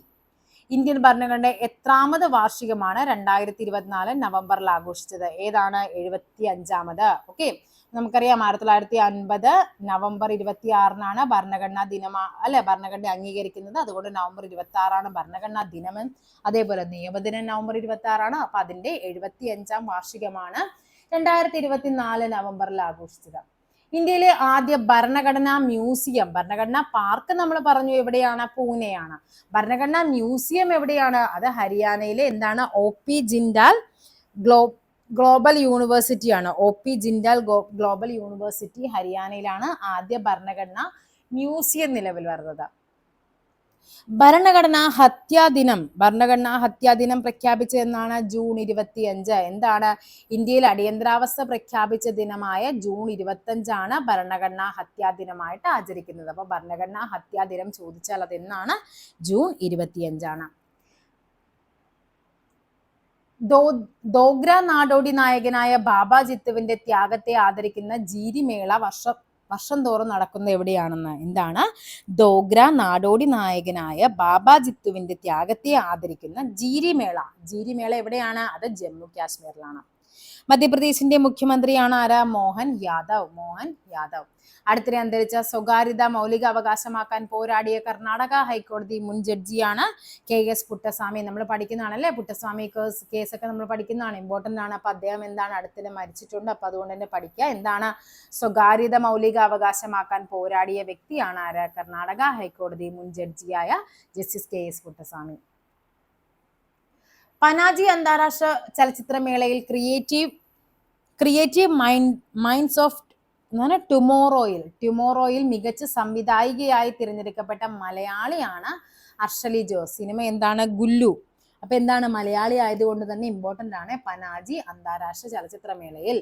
[SPEAKER 1] ഇന്ത്യൻ ഭരണഘടന എത്രാമത് വാർഷികമാണ് രണ്ടായിരത്തി ഇരുപത്തിനാല് നവംബറിൽ ആഘോഷിച്ചത്. ഏതാണ്? എഴുപത്തി അഞ്ചാമത് ഓക്കെ നമുക്കറിയാം ആയിരത്തി തൊള്ളായിരത്തി അൻപത് നവംബർ ഇരുപത്തി ആറിനാണ് ഭരണഘടനാ ദിനമാ അല്ലെ ഭരണഘടന അംഗീകരിക്കുന്നത്. അതുകൊണ്ട് നവംബർ ഇരുപത്തി ആറാണ് ഭരണഘടനാ ദിനം അതേപോലെ നിയമദിനം നവംബർ ഇരുപത്തി ആറാണ് അപ്പൊ അതിന്റെ എഴുപത്തി അഞ്ചാം വാർഷികമാണ് രണ്ടായിരത്തി ഇരുപത്തി നാല് നവംബറിൽ ആഘോഷിച്ചത്. ഇന്ത്യയിലെ ആദ്യ ഭരണഘടനാ മ്യൂസിയം ഭരണഘടനാ പാർക്ക് നമ്മൾ പറഞ്ഞു എവിടെയാണ്? പൂനെയാണ്. ഭരണഘടനാ മ്യൂസിയം എവിടെയാണ്? അത് ഹരിയാനയിലെ എന്താണ്? ഒ പി ജിൻഡാൽ ഗ്ലോ global യൂണിവേഴ്സിറ്റിയാണ് O P Jindal global university ഹരിയാനയിലാണ് ആദ്യ ഭരണഘടന മ്യൂസിയം നിലവിൽ വരുന്നത്. ഭരണഘടനാ ഹത്യാ ദിനം ഭരണഘടനാ ഹത്യാ ദിനം പ്രഖ്യാപിച്ചത് എന്നാണ് ജൂൺ ഇരുപത്തി അഞ്ച് എന്താണ്? ഇന്ത്യയിൽ അടിയന്തരാവസ്ഥ പ്രഖ്യാപിച്ച ദിനമായ ജൂൺ ഇരുപത്തഞ്ചാണ് ഭരണഘടനാ ഹത്യാ ദിനമായിട്ട് ആചരിക്കുന്നത്. അപ്പോൾ ഭരണഘടനാ ഹത്യാ ദിനം ചോദിച്ചാൽ അത് എന്നാണ് ജൂൺ ഇരുപത്തിയഞ്ചാണ്. ദോഗ്ര നാടോടി നായകനായ ബാബ ജിത്തുവിന്റെ ത്യാഗത്തെ ആദരിക്കുന്ന ജീരിമേള വർഷം വർഷം തോറും നടക്കുന്ന എവിടെയാണെന്ന്? എന്താണ്? ദോഗ്ര നാടോടി നായകനായ ബാബ ജിത്തുവിന്റെ ത്യാഗത്തെ ആദരിക്കുന്ന ജീരിമേള. ജീരിമേള എവിടെയാണ്? അത് ജമ്മു കാശ്മീരിലാണ്. മധ്യപ്രദേശിന്റെ മുഖ്യമന്ത്രിയാണ് ആരാ? മോഹൻ യാദവ്. മോഹൻ യാദവ്. അടുത്തിടെ അന്തരിച്ച സ്വകാര്യത മൗലിക അവകാശമാക്കാൻ പോരാടിയ കർണാടക ഹൈക്കോടതി മുൻ ജഡ്ജിയാണ് കെ എസ് പുട്ടസ്വാമി. നമ്മൾ പഠിക്കുന്നതാണല്ലേ? പുട്ടസ്വാമി കേസ് കേസൊക്കെ നമ്മൾ പഠിക്കുന്നതാണ്. ഇമ്പോർട്ടന്റ് ആണ്. അപ്പൊ അദ്ദേഹം എന്താണ് അടുത്തിടെ മരിച്ചിട്ടുണ്ട്. അപ്പൊ അതുകൊണ്ട് തന്നെ പഠിക്കുക. എന്താണ്? സ്വകാര്യത മൗലിക അവകാശമാക്കാൻ പോരാടിയ വ്യക്തിയാണ് ആരാ? കർണാടക ഹൈക്കോടതി മുൻ ജഡ്ജിയായ justice K S Puttaswamy. Panaji അന്താരാഷ്ട്ര ചലച്ചിത്രമേളയിൽ creative creative mind minds of എന്നാണ് ടുമോറോയിൽ ടുമോറോയിൽ മികച്ച സംവിധായികയായി തിരഞ്ഞെടുക്കപ്പെട്ട മലയാളിയാണ് അർഷലി ജോസ്. സിനിമ എന്താണ്? ഗുല്ലു. അപ്പൊ എന്താണ് മലയാളി ആയതുകൊണ്ട് തന്നെ ഇമ്പോർട്ടന്റ് ആണ് പനാജി അന്താരാഷ്ട്ര ചലച്ചിത്രമേളയിൽ.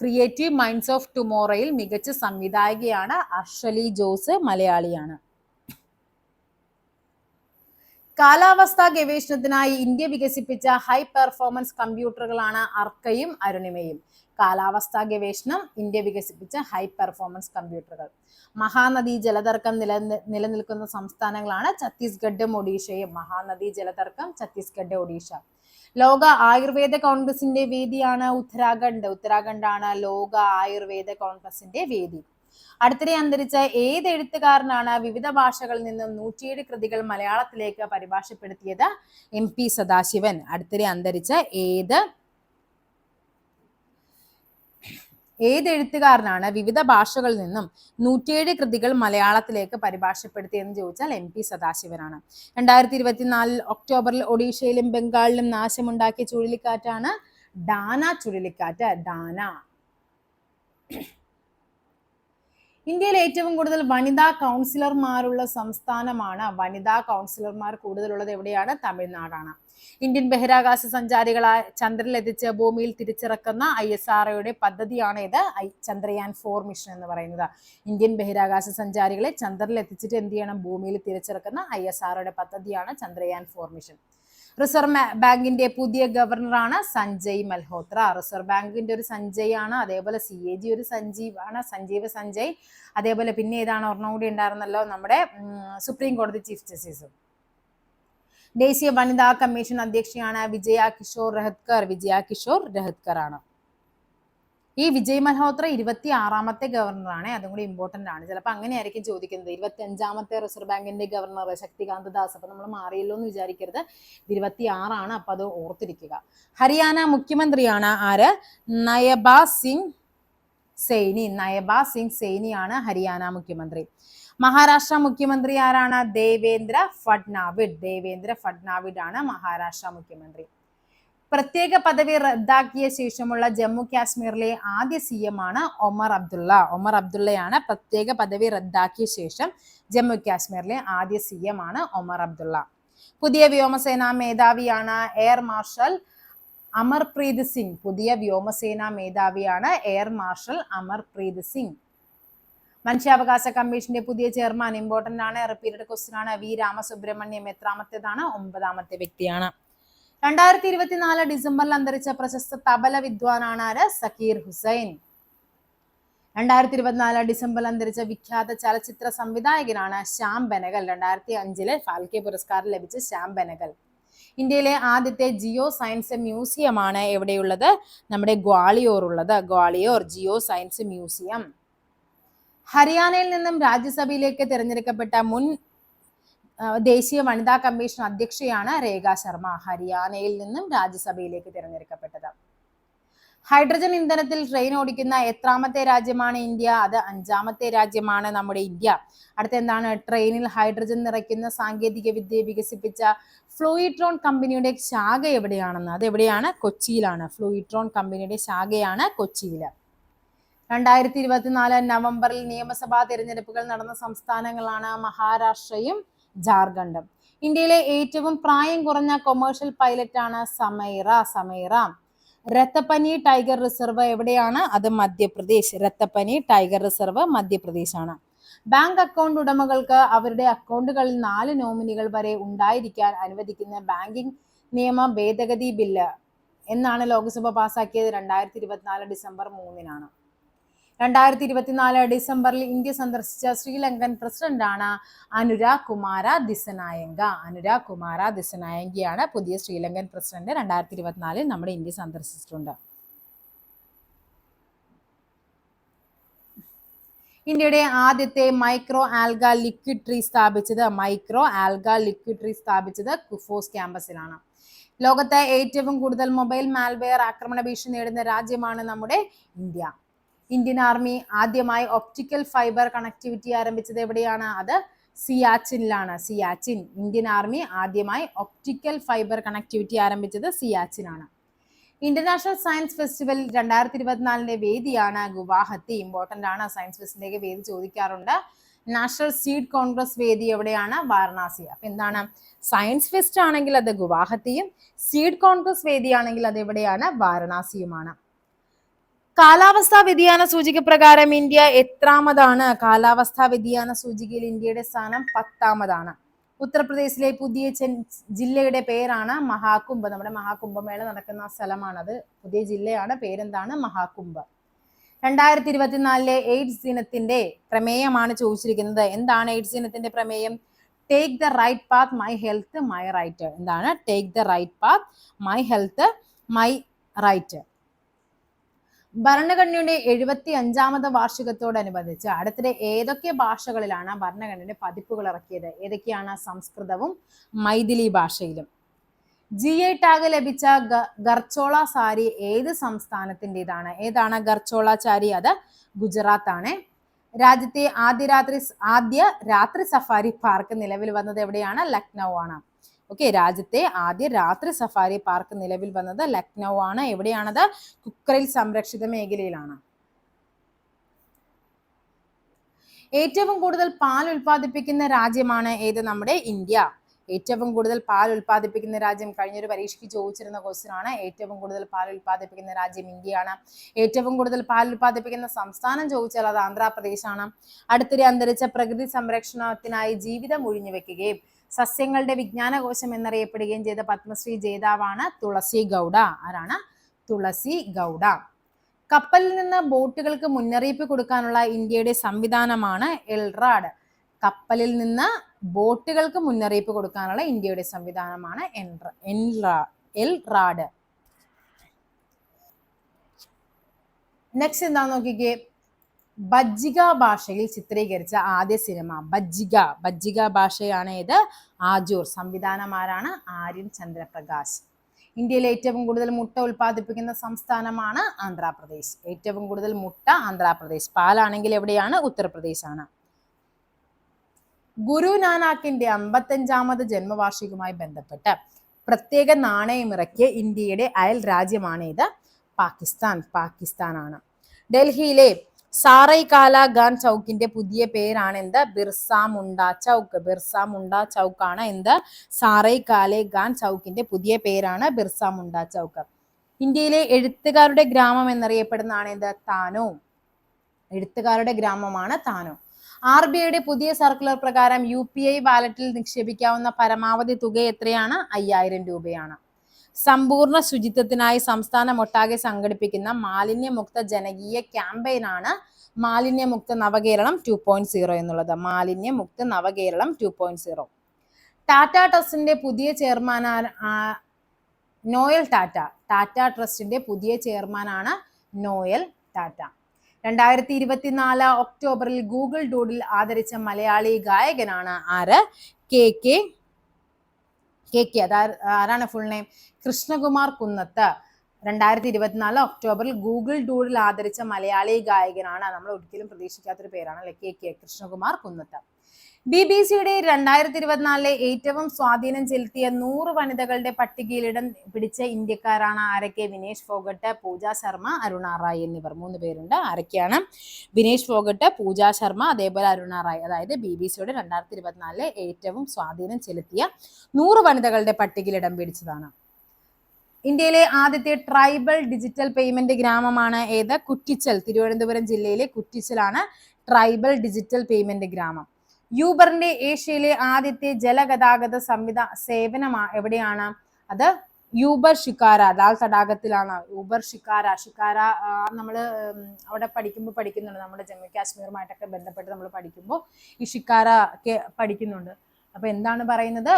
[SPEAKER 1] ക്രിയേറ്റീവ് മൈൻഡ്സ് ഓഫ് ടുമോറോയിൽ മികച്ച സംവിധായികയാണ് അർഷലി ജോസ് മലയാളിയാണ്. കാലാവസ്ഥാ ഗവേഷണത്തിനായി ഇന്ത്യ വികസിപ്പിച്ച ഹൈ പെർഫോമൻസ് കമ്പ്യൂട്ടറുകളാണ് അർക്കയും അരുണിമയും. കാലാവസ്ഥാ ഗവേഷണം ഇന്ത്യ വികസിപ്പിച്ച ഹൈ പെർഫോമൻസ് കമ്പ്യൂട്ടറുകൾ. മഹാനദി ജലതർക്കം നില നിലനിൽക്കുന്ന സംസ്ഥാനങ്ങളാണ് ഛത്തീസ്ഗഡും ഒഡീഷയും മഹാനദി ജലതർക്കം ഛത്തീസ്ഗഡ് ഒഡീഷ. ലോക ആയുർവേദ കോൺഗ്രസിന്റെ വേദിയാണ് ഉത്തരാഖണ്ഡ്. ഉത്തരാഖണ്ഡാണ് ലോക ആയുർവേദ കോൺഗ്രസിന്റെ വേദി. അടുത്തിടെ അന്തരിച്ച ഏത് എഴുത്തുകാരനാണ് വിവിധ ഭാഷകളിൽ നിന്നും നൂറ്റിയേഴ് കൃതികൾ മലയാളത്തിലേക്ക് പരിഭാഷപ്പെടുത്തിയത്? M P Sadasivan. അടുത്തിടെ അന്തരിച്ച ഏത് ഏത് എഴുത്തുകാരനാണ് വിവിധ ഭാഷകളിൽ നിന്നും നൂറ്റിയേഴ് കൃതികൾ മലയാളത്തിലേക്ക് പരിഭാഷപ്പെടുത്തിയെന്ന് ചോദിച്ചാൽ എം പി സദാശിവനാണ്. രണ്ടായിരത്തി ഇരുപത്തിനാലിൽ ഒക്ടോബറിൽ ഒഡീഷയിലും ബംഗാളിലും നാശമുണ്ടാക്കിയ ചുഴലിക്കാറ്റാണ് ഡാന ചുഴലിക്കാറ്റ്. ഡാന. ഇന്ത്യയിൽ ഏറ്റവും കൂടുതൽ വനിതാ കൗൺസിലർമാരുള്ള സംസ്ഥാനമാണ്. വനിതാ കൗൺസിലർമാർ കൂടുതലുള്ളത് എവിടെയാണ്? തമിഴ്നാടാണ്. ഇന്ത്യൻ ബഹിരാകാശ സഞ്ചാരികളായ ചന്ദ്രനിലെത്തിച്ച് ഭൂമിയിൽ തിരിച്ചിറക്കുന്ന ഐ എസ് ആർ ഒയുടെ പദ്ധതിയാണ് ഇത്. ചന്ദ്രയാൻ ഫോർ മിഷൻ എന്ന് പറയുന്നത്. ഇന്ത്യൻ ബഹിരാകാശ സഞ്ചാരികളെ ചന്ദ്രനിലെത്തിച്ചിട്ട് എന്ത് ചെയ്യണം? ഭൂമിയിൽ തിരിച്ചിറക്കുന്ന ഐ എസ് ആർ ഒയുടെ പദ്ധതിയാണ് ചന്ദ്രയാൻ ഫോർ മിഷൻ. റിസർവ് ബാങ്കിന്റെ പുതിയ ഗവർണറാണ് സഞ്ജയ് മൽഹോത്ര. റിസർവ് ബാങ്കിന്റെ ഒരു സഞ്ജയ് ആണ് അതേപോലെ സി എ ജി ഒരു സഞ്ജീവ് ആണ് സഞ്ജീവ് സഞ്ജയ്. അതേപോലെ പിന്നെ ഏതാണ് ഒരെണ്ണം കൂടി ഉണ്ടായിരുന്നല്ലോ നമ്മുടെ സുപ്രീം കോടതി ചീഫ് ജസ്റ്റിസ്. ദേശീയ വനിതാ കമ്മീഷൻ അധ്യക്ഷയാണ് വിജയ കിഷോർ രഹത്കർ. വിജയ കിഷോർ രഹത്കർ ആണ്. ഈ വിജയ് മൽഹോത്ര ഇരുപത്തി ആറാമത്തെ ഗവർണറാണ് അതും കൂടി ഇമ്പോർട്ടന്റ് ആണ്. ചിലപ്പോൾ അങ്ങനെയായിരിക്കും ചോദിക്കുന്നത്. ഇരുപത്തി അഞ്ചാമത്തെ റിസർവ് ബാങ്കിന്റെ ഗവർണർ ശക്തികാന്ത ദാസ്. അപ്പൊ നമ്മൾ മാറിയല്ലോ എന്ന് വിചാരിക്കരുത്. ഇരുപത്തി ആറാണ് അപ്പൊ അത് ഓർത്തിരിക്കുക. ഹരിയാന മുഖ്യമന്ത്രിയാണ് ആര്? നയബ സിംഗ് സൈനി. നയബ സിംഗ് സെയ്നിയാണ് ഹരിയാന മുഖ്യമന്ത്രി. മഹാരാഷ്ട്ര മുഖ്യമന്ത്രി ആരാണ്? ദേവേന്ദ്ര ഫഡ്നാവിഡ്. ദേവേന്ദ്ര ഫഡ്നാവിഡ് ആണ് മഹാരാഷ്ട്ര മുഖ്യമന്ത്രി. പ്രത്യേക പദവി റദ്ദാക്കിയ ശേഷമുള്ള ജമ്മു കാശ്മീരിലെ ആദ്യ സി എം ആണ് ഒമർ അബ്ദുള്ള. ഒമർ അബ്ദുള്ളയാണ് പ്രത്യേക പദവി റദ്ദാക്കിയ ശേഷം ജമ്മു കാശ്മീരിലെ ആദ്യ സി എം ആണ് ഒമർ അബ്ദുള്ള. പുതിയ വ്യോമസേനാ മേധാവിയാണ് എയർ മാർഷൽ അമർപ്രീത് സിംഗ്. പുതിയ വ്യോമസേനാ മേധാവിയാണ് എയർ മാർഷൽ അമർപ്രീത് സിംഗ്. മനുഷ്യാവകാശ കമ്മീഷന്റെ പുതിയ ചെയർമാൻ ഇമ്പോർട്ടന്റ് ആണ് റിപ്പീറ്റഡ് ക്വസ്റ്റ്യൻ ആണ്. വി. രാമസുബ്രഹ്മണ്യം എത്രാമത്തേതാണ്? ഒമ്പതാമത്തെ വ്യക്തിയാണ്. രണ്ടായിരത്തി ഇരുപത്തിനാല് ഡിസംബറിൽ അന്തരിച്ച പ്രശസ്ത തബല വിദ്വാനാണ് ആര്? സക്കീർ ഹുസൈൻ. രണ്ടായിരത്തി ഇരുപത്തിനാല് ഡിസംബറിൽ അന്തരിച്ച വിഖ്യാത ചലച്ചിത്ര സംവിധായകനാണ് ശ്യാം ബെനഗൽ. രണ്ടായിരത്തി അഞ്ചിലെ ഫാൽക്കെ പുരസ്കാരം ലഭിച്ച ശ്യാം ബെനഗൽ. ഇന്ത്യയിലെ ആദ്യത്തെ ജിയോ സയൻസ് മ്യൂസിയമാണ് എവിടെയുള്ളത്? നമ്മുടെ ഗ്വാളിയോർ ഉള്ളത് ഗ്വാളിയോർ ജിയോ സയൻസ് മ്യൂസിയം. ഹരിയാനയിൽ നിന്നും രാജ്യസഭയിലേക്ക് തിരഞ്ഞെടുക്കപ്പെട്ട മുൻ ദേശീയ വനിതാ കമ്മീഷൻ അധ്യക്ഷയാണ് രേഖ ശർമ്മ. ഹരിയാനയിൽ നിന്നും രാജ്യസഭയിലേക്ക് തിരഞ്ഞെടുക്കപ്പെട്ടത്. ഹൈഡ്രജൻ ഇന്ധനത്തിൽ ട്രെയിൻ ഓടിക്കുന്ന എത്രാമത്തെ രാജ്യമാണ് ഇന്ത്യ? അത് അഞ്ചാമത്തെ രാജ്യമാണ് നമ്മുടെ ഇന്ത്യ. അടുത്ത എന്താണ് ട്രെയിനിൽ ഹൈഡ്രജൻ നിറയ്ക്കുന്ന സാങ്കേതിക വിദ്യ വികസിപ്പിച്ച ഫ്ലൂയിട്രോൺ കമ്പനിയുടെ ശാഖ എവിടെയാണെന്ന്? അത് എവിടെയാണ് കൊച്ചിയിലാണ്. ഫ്ലൂയിട്രോൺ കമ്പനിയുടെ ശാഖയാണ് കൊച്ചിയിൽ രണ്ടായിരത്തി ഇരുപത്തിനാല് നവംബറിൽ നിയമസഭാ തിരഞ്ഞെടുപ്പുകൾ നടന്ന സംസ്ഥാനങ്ങളാണ് മഹാരാഷ്ട്രയും ജാർഖണ്ഡും. ഇന്ത്യയിലെ ഏറ്റവും പ്രായം കുറഞ്ഞ കൊമേഴ്ഷ്യൽ പൈലറ്റ് ആണ് സമൈറ. സമൈറ രത്തപ്പനി ടൈഗർ റിസർവ് എവിടെയാണ്? അത് മധ്യപ്രദേശ്. രത്തപ്പനി ടൈഗർ റിസർവ് മധ്യപ്രദേശ് ആണ് ബാങ്ക് അക്കൗണ്ട് ഉടമകൾക്ക് അവരുടെ അക്കൗണ്ടുകളിൽ നാല് നോമിനികൾ വരെ ഉണ്ടായിരിക്കാൻ അനുവദിക്കുന്ന ബാങ്കിംഗ് നിയമ ഭേദഗതി ബില്ല് എന്നാണ് ലോക്സഭ പാസാക്കിയത് രണ്ടായിരത്തി ഇരുപത്തിനാല് ഡിസംബർ മൂന്നിനാണ്. രണ്ടായിരത്തി ഇരുപത്തിനാല് ഡിസംബറിൽ ഇന്ത്യ സന്ദർശിച്ച ശ്രീലങ്കൻ പ്രസിഡന്റാണ് അനുര കുമാര ദിസനായങ്ക അനുര കുമാര ദിസനായങ്കയാണ് പുതിയ ശ്രീലങ്കൻ പ്രസിഡന്റ് രണ്ടായിരത്തി ഇരുപത്തിനാലിൽ നമ്മുടെ ഇന്ത്യ സന്ദർശിച്ചിട്ടുണ്ട്. ഇന്ത്യയുടെ ആദ്യത്തെ മൈക്രോ ആൽഗ ലിക്വിഡ് ട്രീ സ്ഥാപിച്ചത് മൈക്രോ ആൽഗ ലിക്വിഡ് ട്രീ സ്ഥാപിച്ചത് കുഫോസ് ക്യാമ്പസിലാണ്. ലോകത്തെ ഏറ്റവും കൂടുതൽ മൊബൈൽ മാൽവെയർ ആക്രമണ ഭീഷണി നേടുന്ന രാജ്യമാണ് നമ്മുടെ ഇന്ത്യ. ഇന്ത്യൻ ആർമി ആദ്യമായി ഒപ്റ്റിക്കൽ ഫൈബർ കണക്ടിവിറ്റി ആരംഭിച്ചത് എവിടെയാണ്? അത് സിയാച്ചിനിലാണ്. സിയാച്ചിൻ ഇന്ത്യൻ ആർമി ആദ്യമായി ഒപ്റ്റിക്കൽ ഫൈബർ കണക്ടിവിറ്റി ആരംഭിച്ചത് സിയാച്ചിനാണ്. ഇന്റർനാഷണൽ സയൻസ് ഫെസ്റ്റിവൽ രണ്ടായിരത്തി ഇരുപത്തിനാലിന്റെ വേദിയാണ് ഗുവാഹത്തി. ഇമ്പോർട്ടന്റ് ആണ്. സയൻസ് ഫെസ്റ്റിലേക്ക് വേദി ചോദിക്കാറുണ്ട്. നാഷണൽ സീഡ് കോൺഗ്രസ് വേദി എവിടെയാണ്? വാരണാസി. അപ്പൊ എന്താണ്? സയൻസ് ഫെസ്റ്റ് ആണെങ്കിൽ അത് ഗുവാഹത്തിയും സീഡ് കോൺഗ്രസ് വേദിയാണെങ്കിൽ അത് എവിടെയാണ്? വാരണാസിയുമാണ്. കാലാവസ്ഥാ വ്യതിയാന സൂചിക പ്രകാരം ഇന്ത്യ എത്രാമതാണ്? കാലാവസ്ഥാ വ്യതിയാന സൂചികയിൽ ഇന്ത്യയുടെ സ്ഥാനം പത്താമതാണ്. ഉത്തർപ്രദേശിലെ പുതിയ ജില്ലയുടെ പേരാണ് മഹാകുംഭ. നമ്മുടെ മഹാകുംഭമേള നടക്കുന്ന സ്ഥലമാണത്. പുതിയ ജില്ലയാണ് പേരെന്താണ്? മഹാകുംഭ. രണ്ടായിരത്തി ഇരുപത്തിനാലിലെ എയ്ഡ്സ് ദിനത്തിന്റെ പ്രമേയമാണ് ചോദിച്ചിരിക്കുന്നത്. എന്താണ് എയ്ഡ്സ് ദിനത്തിന്റെ പ്രമേയം? Take the right path my health my right എന്താണ്? Take the right path my health my right ഭരണഘടനയുടെ എഴുപത്തി അഞ്ചാമത് വാർഷികത്തോടനുബന്ധിച്ച് അടുത്തിടെ ഏതൊക്കെ ഭാഷകളിലാണ് ഭരണഘടനയുടെ പതിപ്പുകൾ ഇറക്കിയത്? ഏതൊക്കെയാണ് സംസ്കൃതവും മൈഥിലി ഭാഷയിലും? ജി ഐ ടാഗ് ലഭിച്ച ഗർച്ചോള സാരി ഏത് സംസ്ഥാനത്തിന്റെതാണ്? ഏതാണ് ഗർച്ചോള ചാരി അത് ഗുജറാത്ത് ആണ് രാജ്യത്തെ ആദ്യ രാത്രി ആദ്യ രാത്രി സഫാരി പാർക്ക് നിലവിൽ വന്നത് എവിടെയാണ്? ലക്നൗ ആണ്. ഓക്കെ രാജ്യത്തെ ആദ്യ രാത്രി സഫാരി പാർക്ക് നിലവിൽ വന്നത് ലക്നൗ ആണ്. എവിടെയാണത്? കുക്കറിൽ സംരക്ഷിത മേഖലയിലാണ്. ഏറ്റവും കൂടുതൽ പാൽ ഉൽപ്പാദിപ്പിക്കുന്ന രാജ്യമാണ് ഏത്? നമ്മുടെ ഇന്ത്യ. ഏറ്റവും കൂടുതൽ പാൽ ഉൽപ്പാദിപ്പിക്കുന്ന രാജ്യം കഴിഞ്ഞൊരു പരീക്ഷയ്ക്ക് ചോദിച്ചിരുന്ന ക്വസ്റ്റ്യൻ ആണ്. ഏറ്റവും കൂടുതൽ പാൽ ഉൽപ്പാദിപ്പിക്കുന്ന രാജ്യം ഇന്ത്യയാണ്. ഏറ്റവും കൂടുതൽ പാൽ ഉൽപ്പാദിപ്പിക്കുന്ന സംസ്ഥാനം ചോദിച്ചാൽ അത് ആന്ധ്രാപ്രദേശാണ്. അടുത്തിടെ അന്തരിച്ച പ്രകൃതി സംരക്ഷണത്തിനായി ജീവിതം ഒഴിഞ്ഞു വെക്കുകയും സസ്യങ്ങളുടെ വിജ്ഞാനകോശം എന്നറിയപ്പെടുകയും ചെയ്ത പത്മശ്രീ ജേതാവാണ് തുളസി ഗൗഡ. ആരാണ്? തുളസി ഗൗഡ. കപ്പലിൽ നിന്ന് ബോട്ടുകൾക്ക് മുന്നറിയിപ്പ് കൊടുക്കാനുള്ള ഇന്ത്യയുടെ സംവിധാനമാണ് എൽറാഡ്. കപ്പലിൽ നിന്ന് ബോട്ടുകൾക്ക് മുന്നറിയിപ്പ് കൊടുക്കാനുള്ള ഇന്ത്യയുടെ സംവിധാനമാണ് എൽറാഡ്. നെക്സ്റ്റ് എന്താ നോക്കിക്കേ. ബജ്ജിക ഭാഷയിൽ ചിത്രീകരിച്ച ആദ്യ സിനിമ ബജ്ജിക. ബജ്ജിക ഭാഷയാണ് ഇത് ആജൂർ. സംവിധാനമാരാണ് ആര്യൻ ചന്ദ്രപ്രകാശ്. ഇന്ത്യയിൽ ഏറ്റവും കൂടുതൽ മുട്ട ഉൽപ്പാദിപ്പിക്കുന്ന സംസ്ഥാനമാണ് ആന്ധ്രാപ്രദേശ്. ഏറ്റവും കൂടുതൽ മുട്ട ആന്ധ്രാപ്രദേശ്. പാലാണെങ്കിൽ എവിടെയാണ്? ഉത്തർപ്രദേശ് ആണ് ഗുരു നാനാക്കിന്റെ അമ്പത്തഞ്ചാമത് ജന്മവാർഷികവുമായി ബന്ധപ്പെട്ട് പ്രത്യേക നാണയമിറക്കിയ ഇന്ത്യയുടെ അയൽ രാജ്യമാണ് ഇത് പാകിസ്ഥാൻ. പാകിസ്ഥാനാണ്. ഡൽഹിയിലെ സാറൈകാല ഖാൻ ചൗക്കിന്റെ പുതിയ പേരാണ് എന്ത്? ബിർസ മുണ്ട ചൗക്ക്. ബിർസ മുണ്ട ചൗക്കാണ് എന്ത്? സാറൈകാലെ ഖാൻ ചൗക്കിന്റെ പുതിയ പേരാണ് ബിർസ മുണ്ട ചൗക്ക്. ഇന്ത്യയിലെ എഴുത്തുകാരുടെ ഗ്രാമം എന്നറിയപ്പെടുന്നതാണ് എന്ത്? താനോ. എഴുത്തുകാരുടെ ഗ്രാമമാണ് താനോ. ആർ ബി ഐയുടെ പുതിയ സർക്കുലർ പ്രകാരം യു പി ഐ വാലറ്റിൽ നിക്ഷേപിക്കാവുന്ന പരമാവധി തുക എത്രയാണ്? അയ്യായിരം രൂപയാണ്. സമ്പൂർണ ശുചിത്വത്തിനായി സംസ്ഥാനം ഒട്ടാകെ സംഘടിപ്പിക്കുന്ന മാലിന്യമുക്ത ജനകീയ ക്യാമ്പയിനാണ് മാലിന്യമുക്ത നവകേരളം ടു പോയിന്റ് സീറോ എന്നുള്ളത്. മാലിന്യമുക്ത Navakeralam two point zero Tata ട്രസ്റ്റിന്റെ പുതിയ ചെയർമാൻ നോയൽ ടാറ്റ. ടാറ്റ ട്രസ്റ്റിന്റെ പുതിയ ചെയർമാനാണ് നോയൽ ടാറ്റ. രണ്ടായിരത്തി ഇരുപത്തിനാല് ഒക്ടോബറിൽ ഗൂഗിൾ ഡൂഡിൽ ആദരിച്ച മലയാളി ഗായകനാണ് ആര്? കെ കെ കെ കെ അതാ ആരാണ് ഫുൾ നെയിം കൃഷ്ണകുമാർ കുന്നത്ത്. രണ്ടായിരത്തി ഇരുപത്തിനാല് ഒക്ടോബറിൽ ഗൂഗിൾ ഡൂഡിൽ ആദരിച്ച മലയാളി ഗായകനാണ്. നമ്മൾ ഒരിക്കലും പ്രതീക്ഷിക്കാത്തൊരു പേരാണ് അല്ലെ K K Krishnakumar Kunnath. B B സിയുടെ രണ്ടായിരത്തി ഇരുപത്തിനാലിലെ ഏറ്റവും സ്വാധീനം ചെലുത്തിയ നൂറ് വനിതകളുടെ പട്ടികയിൽ ഇടം പിടിച്ച ഇന്ത്യക്കാരാണ് ആരൊക്കെ? വിനേഷ് ഫോഗട്ട് പൂജ ശർമ്മ അരുണ റായ് എന്നിവർ. മൂന്ന് പേരുണ്ട്. ആരൊക്കെയാണ്? വിനേഷ് ഫോഗട്ട് പൂജ ശർമ്മ അതേപോലെ അരുണ റായ്. അതായത് ബി ബി സിയുടെ രണ്ടായിരത്തി ഇരുപത്തിനാലിലെ ഏറ്റവും സ്വാധീനം ചെലുത്തിയ നൂറ് വനിതകളുടെ പട്ടികയിൽ ഇടം പിടിച്ചതാണ്. ഇന്ത്യയിലെ ആദ്യത്തെ ട്രൈബൽ ഡിജിറ്റൽ പേയ്മെന്റ് ഗ്രാമമാണ് ഏത്? കുറ്റിച്ചൽ. തിരുവനന്തപുരം ജില്ലയിലെ കുറ്റിച്ചലാണ് ട്രൈബൽ ഡിജിറ്റൽ പേയ്മെന്റ് ഗ്രാമം. യൂബറിന്റെ ഏഷ്യയിലെ ആദ്യത്തെ ജലഗതാഗത സംവിധാ സേവനമാ എവിടെയാണ്? അത് യൂബർ ഷിക്കാര ദാൽ തടാകത്തിലാണ്. യൂബർ ഷിക്കാര ഷിക്കാര നമ്മൾ അവിടെ പഠിക്കുമ്പോൾ പഠിക്കുന്നുണ്ട്. നമ്മുടെ ജമ്മു കാശ്മീറുമായിട്ടൊക്കെ ബന്ധപ്പെട്ട് നമ്മൾ പഠിക്കുമ്പോൾ ഈ ഷിക്കാര ഒക്കെ പഠിക്കുന്നുണ്ട്. അപ്പൊ എന്താണ് പറയുന്നത്?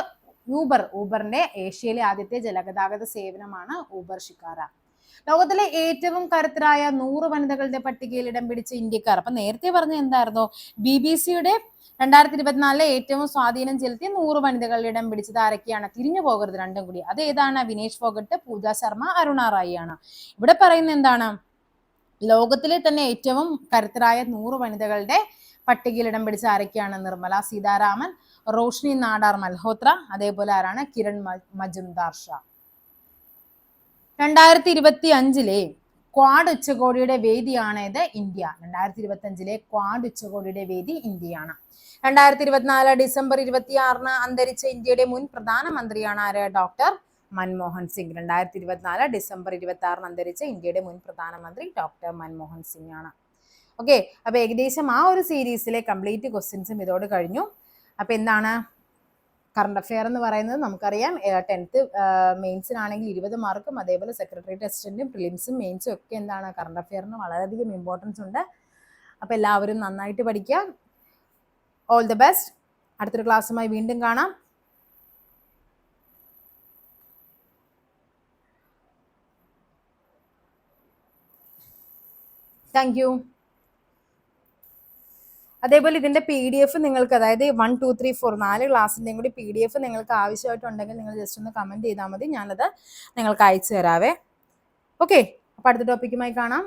[SPEAKER 1] ഊബർ ഊബറിന്റെ ഏഷ്യയിലെ ആദ്യത്തെ ജലഗതാഗത സേവനമാണ് ഊബർ ഷിക്കാര ലോകത്തിലെ ഏറ്റവും കരുത്തരായ നൂറ് വനിതകളുടെ പട്ടികയിൽ ഇടം പിടിച്ച ഇന്ത്യക്കാർ. അപ്പൊ നേരത്തെ പറഞ്ഞ എന്തായിരുന്നു? ബി ബി സിയുടെ രണ്ടായിരത്തി ഇരുപത്തിനാലിലെ ഏറ്റവും സ്വാധീനം ചെലുത്തിയ നൂറ് വനിതകളുടെ ഇടം പിടിച്ചത് ആരൊക്കെയാണ്? തിരിഞ്ഞു പോകരുത് രണ്ടും കൂടി. അത് ഏതാണ്? വിനേഷ് ഫോഗട്ട് പൂജ ശർമ്മ അരുണ റായി ആണ് ഇവിടെ പറയുന്ന എന്താണ്? ലോകത്തിലെ തന്നെ ഏറ്റവും കരുത്തരായ നൂറ് വനിതകളുടെ പട്ടികയിൽ ഇടം പിടിച്ച ആരൊക്കെയാണ്? നിർമ്മല സീതാരാമൻ റോഷ്നി നാടാർ മൽഹോത്ര അതേപോലെ ആരാണ്? കിരൺ മജുംദാർ ഷാ. രണ്ടായിരത്തി ഇരുപത്തി അഞ്ചിലെ ക്വാഡ് ഉച്ചകോടിയുടെ വേദിയാണ് ഇത് ഇന്ത്യ. രണ്ടായിരത്തി ഇരുപത്തി അഞ്ചിലെ ക്വാഡ് ഉച്ചകോടിയുടെ വേദി ഇന്ത്യയാണ്. രണ്ടായിരത്തി ഇരുപത്തിനാല് ഡിസംബർ ഇരുപത്തിയാറിന് അന്തരിച്ച ഇന്ത്യയുടെ മുൻ പ്രധാനമന്ത്രിയാണ് ആര്? ഡോക്ടർ മൻമോഹൻ സിംഗ്. രണ്ടായിരത്തി ഇരുപത്തിനാല് ഡിസംബർ ഇരുപത്തി ആറിന് അന്തരിച്ച ഇന്ത്യയുടെ മുൻ പ്രധാനമന്ത്രി ഡോക്ടർ മൻമോഹൻ സിംഗ് ആണ് ഓക്കെ അപ്പൊ ഏകദേശം ആ ഒരു സീരീസിലെ കംപ്ലീറ്റ് ക്വസ്റ്റ്യൻസും ഇതോട് കഴിഞ്ഞു. അപ്പൊ എന്താണ്? കറണ്ട് അഫെയർ എന്ന് പറയുന്നത് നമുക്കറിയാം. ടെൻത്ത് മെയിൻസിനാണെങ്കിൽ ഇരുപത് മാർക്കും അതേപോലെ സെക്രട്ടറി ടെസ്റ്റിന്റെയും പ്രിലിംസും മെയിൻസും ഒക്കെ എന്താണ് കറണ്ട് അഫെയറിന് വളരെയധികം ഇമ്പോർട്ടൻസ് ഉണ്ട്. അപ്പോൾ എല്ലാവരും നന്നായിട്ട് പഠിക്കുക. ഓൾ ദി ബെസ്റ്റ് അടുത്തൊരു ക്ലാസ്സുമായി വീണ്ടും കാണാം. താങ്ക് യു അതേപോലെ ഇതിന്റെ പി ഡി എഫ് നിങ്ങൾക്ക് അതായത് വൺ ടു ത്രീ ഫോർ നാല് ക്ലാസ്സിന്റെയും കൂടി പി ഡി എഫ് നിങ്ങൾക്ക് ആവശ്യമായിട്ടുണ്ടെങ്കിൽ നിങ്ങൾ ജസ്റ്റ് ഒന്ന് കമന്റ് ചെയ്താൽ മതി. ഞാനത് നിങ്ങൾക്ക് അയച്ചു തരാവേ. ഓക്കെ അപ്പോൾ അടുത്ത ടോപ്പിക്കുമായി കാണാം.